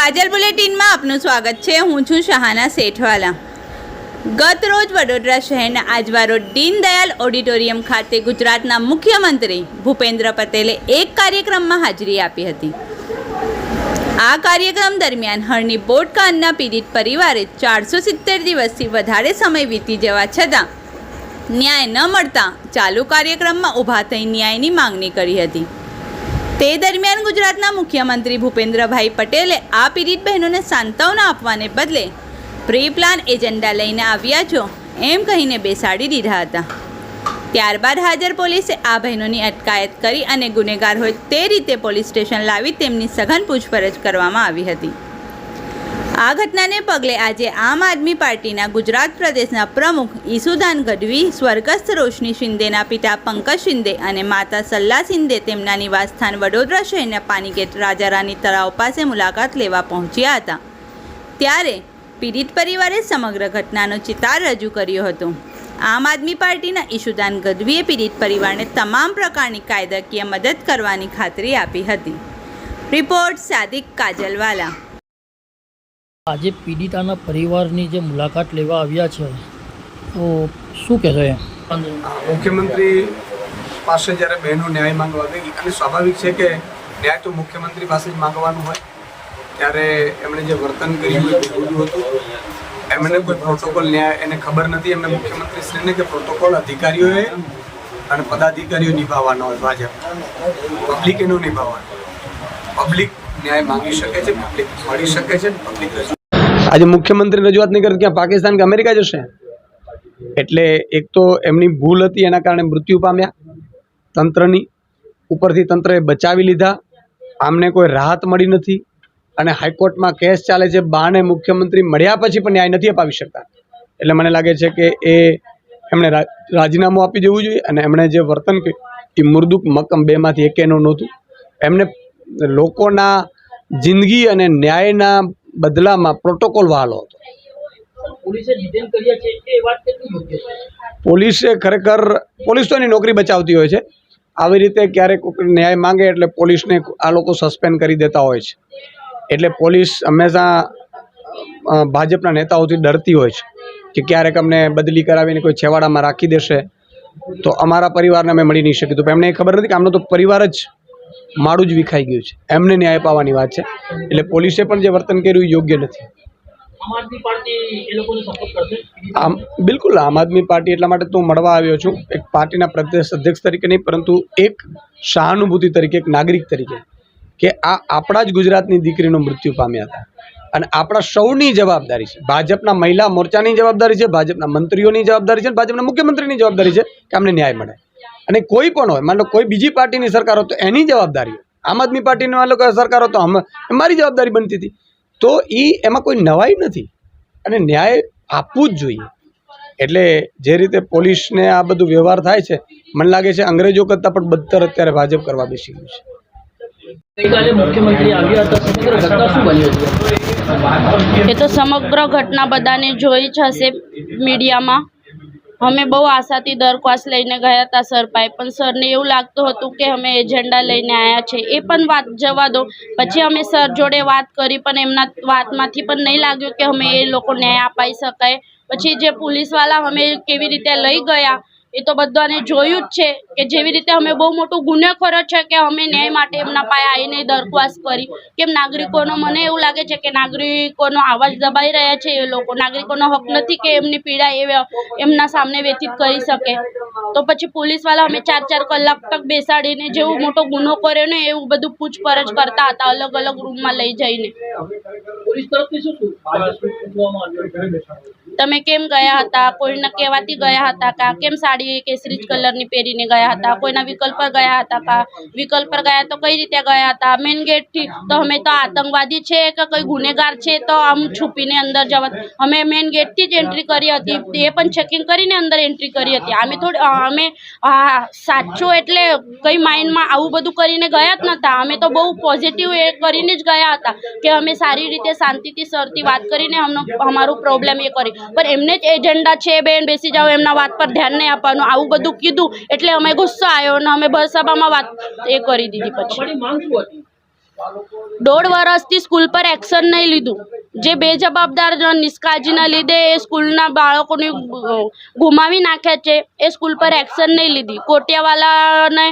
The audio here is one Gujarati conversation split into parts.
કાજલ બુલેટિનમાં આપનું સ્વાગત છે. હું છું શહાના શેઠવાલા. ગત રોજ વડોદરા શહેરના આજવારો દીનદયાલ ઓડિટોરિયમ ખાતે ગુજરાતના મુખ્યમંત્રી ભૂપેન્દ્ર પટેલે એક કાર્યક્રમમાં હાજરી આપી હતી. આ કાર્યક્રમ દરમિયાન હળની બોટ કાંડના પીડિત પરિવારે ચારસો સિત્તેર દિવસથી વધારે સમય વીતી જવા છતાં ન્યાય ન મળતા ચાલુ કાર્યક્રમમાં ઊભા થઈ ન્યાયની માંગણી કરી હતી. તે દરમિયાન ગુજરાતના મુખ્યમંત્રી ભૂપેન્દ્રભાઈ પટેલે આ પીડિત બહેનોને સાંત્વના આપવાને બદલે પ્રી પ્લાન એજન્ડા લઈને આવ્યા છો એમ કહીને બેસાડી દીધા હતા. ત્યારબાદ હાજર પોલીસે આ બહેનોની અટકાયત કરી અને ગુનેગાર હોય તે રીતે પોલીસ સ્ટેશન લાવી તેમની સઘન પૂછપરછ કરવામાં આવી હતી. આ ઘટનાને પગલે આજે આમ આદમી પાર્ટીના ગુજરાત પ્રદેશના પ્રમુખ ઈસુદાન ગઢવી, સ્વર્ગસ્થ રોશની શિંદેના પિતા પંકજ શિંદે અને માતા સલ્લા શિંદે તેમના નિવાસસ્થાન વડોદરા શહેરના પાનીગેટ રાજારાની તળાવ પાસે મુલાકાત લેવા પહોંચ્યા હતા. ત્યારે પીડિત પરિવારે સમગ્ર ઘટનાનો ચિતાર રજૂ કર્યો હતો. આમ આદમી પાર્ટીના ઈશુદાન ગઢવીએ પીડિત પરિવારને તમામ પ્રકારની કાયદાકીય મદદ કરવાની ખાતરી આપી હતી. રિપોર્ટ સાદિક કાજલવાલા. આજે પીડિતાના પરિવારની જે મુલાકાત લેવા આવ્યા છે, તો શું કહેશો એ મુખ્યમંત્રી પાસે જ્યારે બહેનો ન્યાય માંગવા ગઈ, અને સ્વાભાવિક છે કે ન્યાય તો મુખ્યમંત્રી પાસે જ માંગવાનું હોય, ત્યારે એમણે જે વર્તન કર્યું એ હતું. એમણે કોઈ પ્રોટોકોલ ન્યાય, એને ખબર નથી. એમને મુખ્યમંત્રીશ્રીને કે પ્રોટોકોલ અધિકારીઓએ અને પદાધિકારીઓ નિભાવવાનો હોય, ભાજપ. પબ્લિક એનું નિભાવવાનું. પબ્લિક ન્યાય માંગી શકે છે પબ્લિક મળી શકે છે પબ્લિક આજે મુખ્યમંત્રી રજૂઆત નહીં કરે ત્યાં પાકિસ્તાન કે અમેરિકા જશે? એટલે એક તો એમની ભૂલ હતી, એના કારણે મૃત્યુ પામ્યા. તંત્રની ઉપરથી તંત્રએ બચાવી લીધા. આમને કોઈ રાહત મળી નથી અને હાઈકોર્ટમાં કેસ ચાલે છે બાને મુખ્યમંત્રી મળ્યા પછી પણ ન્યાય નથી અપાવી શકતા. એટલે મને લાગે છે કે એ એમણે રાજીનામું આપી દેવું જોઈએ અને એમણે જે વર્તન કર્યું, એ મુર્દુક મક્કમ બેમાંથી એકેનું નહોતું. એમને લોકોના જિંદગી અને ન્યાયના બદલામાં પ્રોટોકોલ વહાલો હતો. પોલીસે ખરેખર પોલીસ તો એની નોકરી બચાવતી હોય છે. આવી રીતે ક્યારેક ન્યાય માંગે એટલે પોલીસને આ લોકો સસ્પેન્ડ કરી દેતા હોય છે. એટલે પોલીસ હંમેશા ભાજપના નેતાઓથી ડરતી હોય છે કે ક્યારેક અમને બદલી કરાવીને કોઈ છેવાડામાં રાખી દેશે. તો અમારા પરિવારને અમે મળી નહીં શકીએ. તો એમને એ ખબર નથી કે આમનો તો પરિવાર જ માળું જ વિખાઈ ગયું છે. એમને ન્યાય પાવાની વાત છે. એટલે પોલીસે પણ જે વર્તન કર્યું એ યોગ્ય નથી. આમ બિલકુલ આમ આદમી પાર્ટી એટલા માટે તો હું મળવા આવ્યો છું. એક પાર્ટીના પ્રદેશ અધ્યક્ષ તરીકે નહીં પરંતુ એક સહાનુભૂતિ તરીકે એક નાગરિક તરીકે કે આ આપણા જ ગુજરાતની દીકરીનું મૃત્યુ પામ્યા હતા. અને આપણા સૌની જવાબદારી છે. ભાજપના મહિલા મોરચાની જવાબદારી છે ભાજપના મંત્રીઓની જવાબદારી છે ભાજપના મુખ્યમંત્રીની જવાબદારી છે કે અમને ન્યાય મળે. અને કોઈ પણ હોય માનો કોઈ બીજી પાર્ટીની સરકાર હોય તો એની જવાબદારી આમ આદમી પાર્ટીની માન લો કે સરકાર હોય તો મારી જવાબદારી બનતી હતી. તો એ એમાં કોઈ નવાઈ નથી. અને ન્યાય આપવું જ જોઈએ. એટલે જે રીતે પોલીસને આ બધું વ્યવહાર થાય છે મને લાગે છે અંગ્રેજો કરતાં પણ બદતર અત્યારે ભાજપ કરવા બેસી ગયું છે. એ તો સમગ્ર ઘટના બધાને જોઈ જ હશે મીડિયામાં. અમે બહુ આશાથી દરખાસ્ત લઈને ગયા હતા, સર પાસે પણ સરને એવું લાગતું હતું કે અમે એજન્ડા લઈને આવ્યા છે. એ પણ વાત જવા દો. પછી અમે સર જોડે વાત કરી, પણ એમના વાતમાંથી પણ નહીં લાગ્યું કે અમે એ લોકો ન્યાય અપાઈ શકાય. પછી જે પોલીસવાળા અમે કેવી રીતે લઈ ગયા એ તો બધાને જોયું જ છે કે જેવી રીતે અમે બહુ મોટું ગુનેખોરો છે કે અમે ન્યાય માટે એમના પાસે આવીને દરખાસ્ત કરી. કેમ નાગરિકોનો મને એવું લાગે છે કે નાગરિકોનો અવાજ દબાઈ રહ્યા છે એ લોકો. નાગરિકોનો હક નથી કે એમની પીડા એ એમના સામે વ્યતીત કરી શકે. તો પછી પોલીસવાળા અમે ચાર ચાર કલાક તક બેસાડીને જેવું મોટો ગુનો કર્યો ને એવું બધું પૂછપરછ કરતા હતા અલગ અલગ રૂમમાં લઈ જઈને. પોલીસ તરફથી શું? તમે કેમ ગયા હતા? કોઈને કહેવાથી ગયા હતા કા? કેમ સાડી કેસરી કલરની પહેરીને ગયા હતા? કોઈના વિકલ્પ પર ગયા હતા કા? વિકલ્પ પર ગયા તો કઈ રીતે ગયા હતા? મેઇન ગેટથી તો અમે તો આતંકવાદી છે કે કોઈ ગુનેગાર છે તો આમ છુપીને અંદર જવા અમે મેઇન ગેટથી જ એન્ટ્રી કરી હતી. એ પણ ચેકિંગ કરીને અંદર એન્ટ્રી કરી હતી. અમે થોડી અમે સાચું એટલે કઈ માઇન્ડમાં આવું બધું કરીને ગયા જ નહોતા અમે તો બહુ પોઝિટિવ એ કરીને જ ગયા હતા કે અમે સારી રીતે શાંતિથી સરથી વાત કરીને અમનો, અમારું પ્રોબ્લેમ એ કરી. પણ એમને જ એજન્ડા છે બેન બેસી જાઓ એમના વાત પર ધ્યાન નહીં આપવાનું. આવું બધું કીધું એટલે અમે ગુસ્સો આવ્યો અને અમે બસભામાં વાત એ કરી દીધી પછી. દોઢ વર્ષથી સ્કૂલ પર એક્શન નહીં લીધું. જે બેજવાબદાર જવાબદાર નિષ્કાળજીના લીધે એ સ્કૂલના બાળકોને ગુમાવી નાખે છે એ સ્કૂલ પર એક્શન નહીં લીધી. કોટિયાવાલાને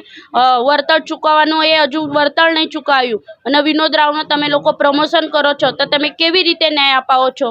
વળતર ચૂકવવાનું એ હજુ વળતર નહીં ચૂકવ્યું અને વિનોદ રાવનું તમે લોકો પ્રમોશન કરો છો તો તમે કેવી રીતે ન્યાય અપાવો છો?